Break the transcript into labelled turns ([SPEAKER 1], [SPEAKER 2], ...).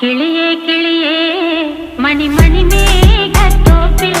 [SPEAKER 1] കിളിയേ കിളിയേ മണി മണി മേഘത്തോപ്പിൽ